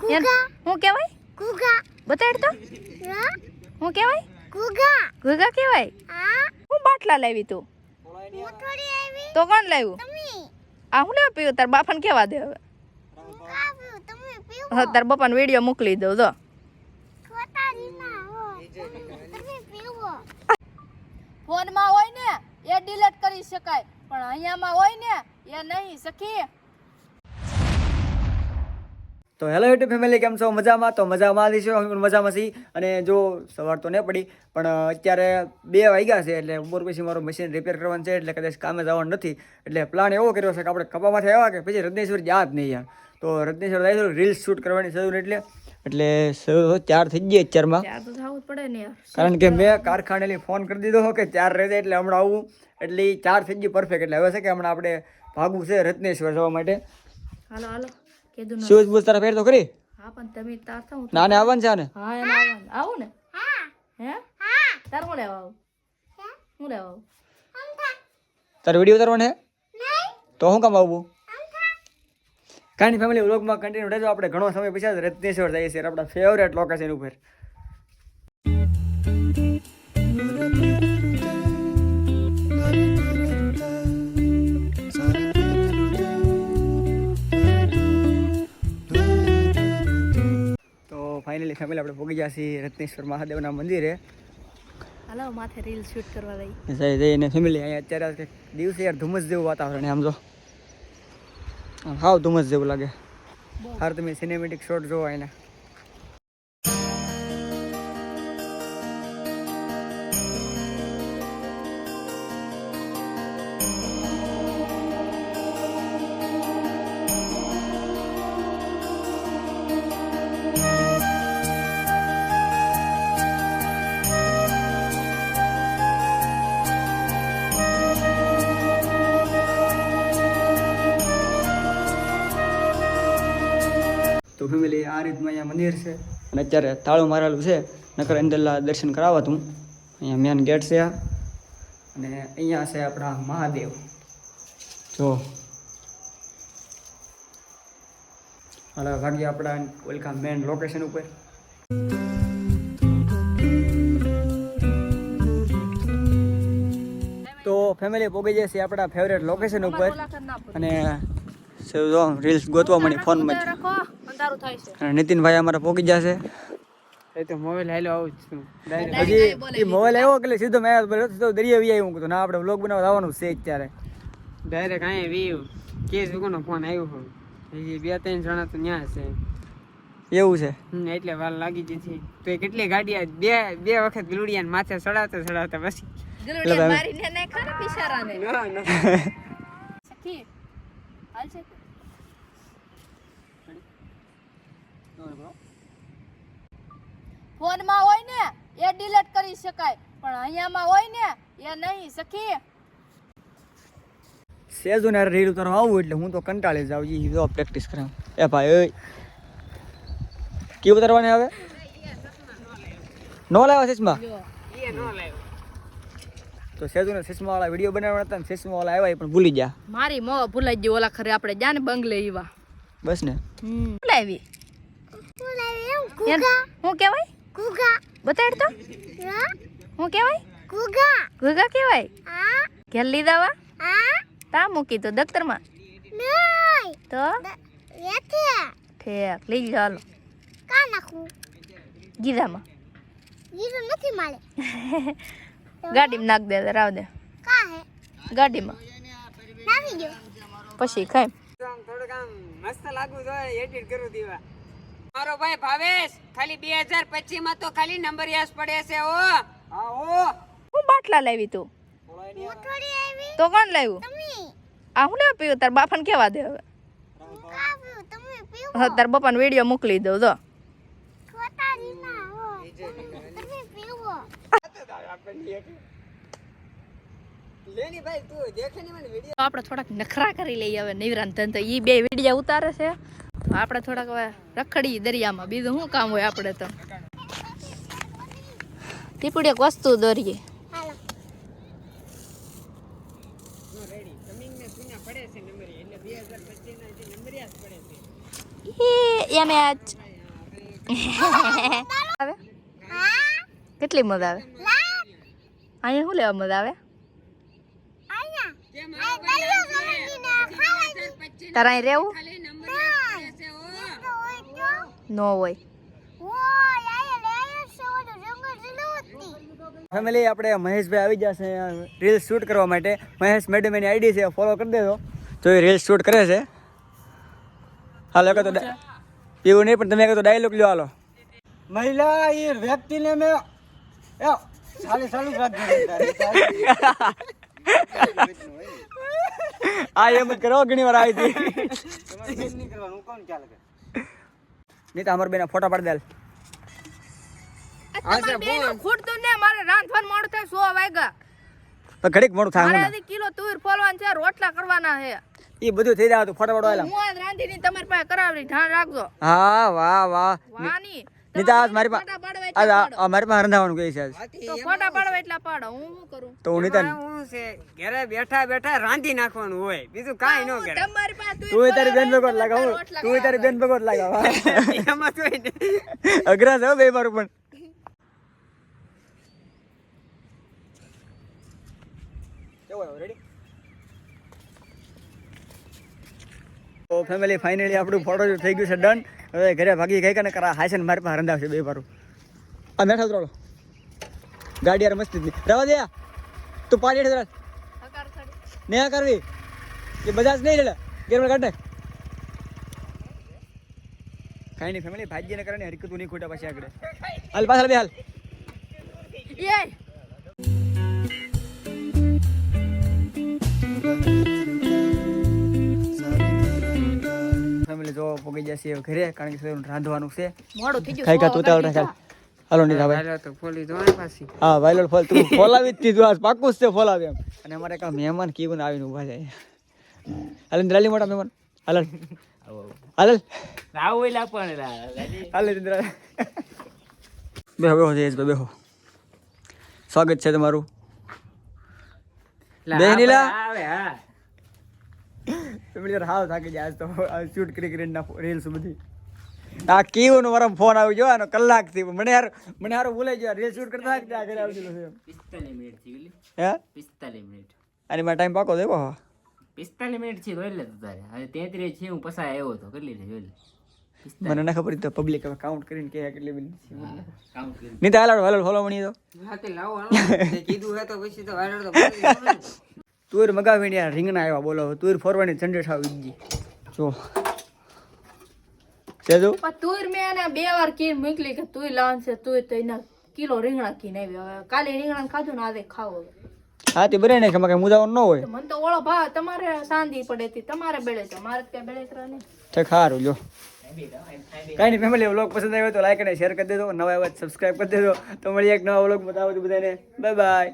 હું કહેવાય? કુગા બતાડ તો. હું? કહેવાય? કુગા ઘુઘા કહેવાય? આ હું બાટલા લાવી તું. તો કોણ લાવ્યું? આ હું લેવા પીવું? તાર બાપાને કેવા દે હવે? હવે તાર બાપાને વીડિયો મોકલી દઉં તો ખોટાડી ના હોય ફોનમાં હોય ને એ ડિલીટ કરી શકાય. પણ અહીંયામાં હોય ને એ નહીં સખી. તો હેલો યુટ્યુબ ફેમિલી કેમ છો? મજામાં? તો મજામાં આવી છો? મજામાં છીએ અને જો સવાર તો નહીં પડી પણ અત્યારે બે વાગ્યા છે એટલે ઉપર પછી મારું મશીન રિપેર કરવાનું છે એટલે કદાચ કામે જવાનું નથી. એટલે પ્લાન એવો કર્યો છે કે આપણે કપામાંથી આવ્યા કે પછી રત્નેશ્વર જ નહીં યાર. તો રત્નેશ્વર જાય રીલ્સ શૂટ કરવાની જરૂર એટલે. એટલે ચાર થઈ ગઈ અત્યારમાં. કારણ કે મેં કારખાનેલી ફોન કરી દીધો કે ચાર રહે એટલે હમણાં આવું. એટલે ચાર થઈ ગઈ પરફેક્ટ એટલે હવે છે કે હમણાં આપણે ભાગવું છે રત્નેશ્વર જવા માટે. હાલો હાલો. કીધું શૂઝ બૂઝ તારા પહેર તો ખરી? હા પણ તમે તાર થાવ ના ને આવન છે ને હા એને આવન આવું ને? હા. હે? હા. તાર હું લેવા આવું? હું? લેવા આવું? તારે વીડિયો ઉતારવાનો હે? નહીં. તો હું કામ આવું? કાની કાંઈ ફેમિલી વ્લોગમાં કન્ટિન્યુ રહેજો આપણે ઘણો સમય પછી જ રત્નેશ્વર જઈએ છીએ આપણા ફેવરેટ લોકેશન ઉપર. ફાઇનલી આપણે પહોંચી ગયા છીએ રત્નેશ્વર મહાદેવના મંદિરે. હાલો માથે રીલ શૂટ કરવા લઈ જઈ ને ફેમિલી અહીંયા અત્યારે દિવસે યાર ધુમ્મસ જેવું વાતાવરણ આમ જો. હાવ ધુમ્મસ જેવું લાગે. હાર તમે સિનેમેટિક શોટ જોવો એના. ફેમિલી આ રીતનું અહીંયા મંદિર છે. અને અત્યારે તાળું મારેલું છે. નકર અંદરલા દર્શન કરાવવા તું. અહીંયા મેન ગેટ છે અને અહીંયા છે આપણા મહાદેવ. જો. હાલો ભાગ્ય આપણા ઓલકા મેન લોકેશન ઉપર. તો ફેમિલી પોગી જશે આપણા ફેવરેટ લોકેશન ઉપર. અને જો રીલ્સ ગોતવા મળી ફોનમાં જ. રાખો અંધારું થાય છે. નીતિનભાઈ અમારા પોકી જશે. એ તો મોબાઈલ હાલ્યો આવું જ છું. હજી એ મોબાઈલ આવ્યો એટલે સીધો મેં સીધો દરિયા વી આવ્યું કીધું ના આપણે વ્લોગ બનાવવા આવવાનું છે અત્યારે. ડાયરેક્ટ અહીંયા વીવ કેસ વિકોનો ફોન આવ્યો હોય. હજી બે ત્રણ જણા તો ત્યાં છે. એવું છે. હમ, એટલે વાર લાગી જતી તો એ કેટલી ગાડી આ બે બે વખત ગલુડિયા માથે ચડાવતા ચડાવતા પછી ગલુડિયા મારીને ને ખરા બિચારાને. ના, ના. હાલ છે ફોનમાં હોય ને એ ડિલીટ કરી શકાય. પણ અહીંયામાં હોય ને એ નહીં સખી. સેજો ને રીલ ઉતારવા આવું એટલે હું તો કંટાળી જાઉં જી જો પ્રેક્ટિસ કરાવ એ ભાઈ ઓય. કેવું ઉતારવાની આવે નો લાવ્યા ચશ્મા જો એ નો લાવ્યો. તો સેજો ને ચશ્મા વાળા વીડિયો બનાવવાના હતા ને ચશ્મા વાળા આવ્યા એ પણ ભૂલી ગયા. મારી મો ભૂલાઈ ગયો ઓલા ખરે આપણે જા ને બંગલે ઈવા. બસ ને? હમ. ભૂલાવી બોલાવી એમ? કુગા હું કેવાય કુગા બતાડ તો. હું? કેવાય કુગા ઘુઘા. કેવાય આ ઘેર લીધા વા આ તા મૂકી તો દફતરમાં. તો? ઠેક લઈ જાઓ કા નાખું? ગીધામાં જીરું નથી મળે ગાડીમાં નાખ દે રાવ દે. કા હે ગાડીમાં પછી ખાય આમ થોડુંક આમ મસ્ત લાગુ જોઈએ એડિટ કરું દીવા. મારો ભાઈ ભાવેશ ખાલી બે હજાર પચીસમાં તો ખાલી નંબર યાસ પડે છે ઓ હા ઓ હું બાટલા લાવી તું? તો કોણ લાવ્યું? આ હું લેવા પીવું? તાર બાપાને કેવા દે હવે? કા પીવું? તમે પીવો. હા તાર બાપાને વીડિયો મોકલી દઉં તો ખોટાડી ના હોય તમે પીવો લેની ભાઈ તું દેખે ની મને વિડિયો તો આપણે થોડાક નખરા કરી લઈએ હવે નિવરાન ધન તો એ બે વિડીયા ઉતારે છે. આપણે થોડાક હવે રખડી દરિયામાં. બીજું શું કામ હોય આપણે તો? ટીપડી એક વસ્તુ દોરીએ. હાલો. રેડી. કમિંગ ને સુના પડે છે નંબર. એટલે બે હજાર પચીસ ના જે નંબર યાસ પડે છે. એ એને આજ આવે? હા? કેટલી મજા આવે? અહીંયા શું લેવા મજા આવે? તારા અહીં રહેવું? નો હોય લે ફેમિલી આપણે મહેશભાઈ આવી જશે રીલ્સ શૂટ કરવા માટે. મહેશ મેડમ એની આઈડી છે ફોલો કરી દેજો. તો એ રીલ્સ શૂટ કરે છે. હાલો કહો તો એવું નહીં પણ તમે કહો તો ડાયલોગ લ્યો હાલો. મહિલા એ વ્યક્તિને મેં એ, ચાલી ચાલુ આ એમ કરો ઘણી વાર આવી હતી. નહીં કરવાનું. કોણ ચાલે કે નહીં તો અમારા બેના ફોટા પાડી દે ખૂટતું ને મારે રાંધવાનું મોડું થાય સો વાગ્યા. તો ઘડીક મોડું થાય હજી કિલો તુર ફોલવાનું છે રોટલા કરવાના છે. એ બધું થઈ જાય તો ફોટા પાડવા હું આજ તમારી પાસે કરાવી ધ્યાન રાખજો. હા વાહ વાહ. વાની નીતા આજ મારી પાસે આજ એટલા આ- પાડો. આ મારી પાસે રંધાવાનું કહે છે તો ફોટા પાડવા એટલા પાડો હું શું કરું? તો હું નીતા એમાં છે? ઘરે બેઠા બેઠા રાંધી નાખવાનું હોય. બીજું કાઈ ન કરે. તમારી પાસે તું તારી બેન ભગત લાગાવ તું તારી બેન ભગવત લાગાવ એમાં તો અઘરા છે બે મારું પણ તો ફેમિલી ફાઇનલી આપણું ફોટો થઈ ગયું છે ડન હવે ઘરે ભાગી ગઈ કે કરા હાસન મારી પાસે રંધાવશે બે મારું આ મેઠા ત્રણ ગાડી યાર મસ્તી જ રવા દે તું પાડી હેઠળ. ને આ કરવી. એ બજાજ નહીં લે ગેરમાં કાઢ કાંઈ નહીં ફેમિલી ભાગ્યને કારણે હરકતું નહીં ખોટા પછી આગળ. હાલ, પાછળ બે હાલ. ફેમિલી જશે ઘરે કારણ કે સવારનું રાંધવાનું છે. મોડું થઈ ગયું ખાઈ ખા સો તું તાવડ વાગ્યા ચાલ હાલો નીરા ભાઈ. હાલો તો ફોલી દો ને પાછી. હા વાયલોલ ફોલ તું ફોલાવી જ દીધું આજ પાકું છે ફોલાવે એમ. અને અમારે કા મહેમાન કેવું આવીને ઊભા છે હાલ ઇન્દ્રાલી મોટા મહેમાન. હાલ. હાલ. હાલ ઇન્દ્રા બેહો બેહો જયેશભાઈ બેહો. સ્વાગત છે તમારું. બેહનીલા આવે હા. ફેમિલી યાર હાવ થાકી જાય આજ તો શૂટ કરી કરીને ના રીલ્સ બધી. આ કેવું વરમ ફોન આવી ગયો આનો કલાકથી. મને યાર મને યાર ભૂલાઈ ગયો રીલ શૂટ કરતા હતા આગળ આવી ગયો પિસ્તાલીસ મિનિટથી ઓલી હે? પિસ્તાલીસ મિનિટ. અને મારા ટાઈમ પાકો દેવો પિસ્તાલીસ મિનિટ છે જોઈ લે તો તારે. હવે તેત્રીસ છે હું પસાય આવ્યો હતો કેટલી લે જોઈ લે. મને ના ખબર તો પબ્લિક હવે કાઉન્ટ કરીને કે કેટલી બિલ કાઉન્ટ કરી નહીં તો હાલ હાલ ફોલો મણી તો. હા તે લાવો હાલો. કીધું હે તો પછી તો હાલો તો. તુર મગાવીને યાર રીંગણા આવ્યા બોલો તુર ફોરવાની આવી ગઈ જો સેજો? તુર મેં એને બે વાર કી મોકલી કે તુંય લાવન છે તુંય તો એના કિલો રીંગણા કી આવી. હવે કાલે રીંગણા ખાધું ને આજે ખાવો હા તે બરે ને કે મકે મુજાવ ન હોય. મને તો ઓળો ભાવ તમારે શાંતિ પડે તી તમારે બેળે છે મારે કે બેળે કરવા નહીં તે ખારું જો કાંઈ નહીં ફેમિલી વ્લોગ પસંદ આવ્યો તો લાઈક અને શેર કરી દેજો. નવા આવ્યા સબસ્ક્રાઈબ કરી દેજો. તો મળીએ એક નવા વ્લોગ બતાવો બધાને. Bye bye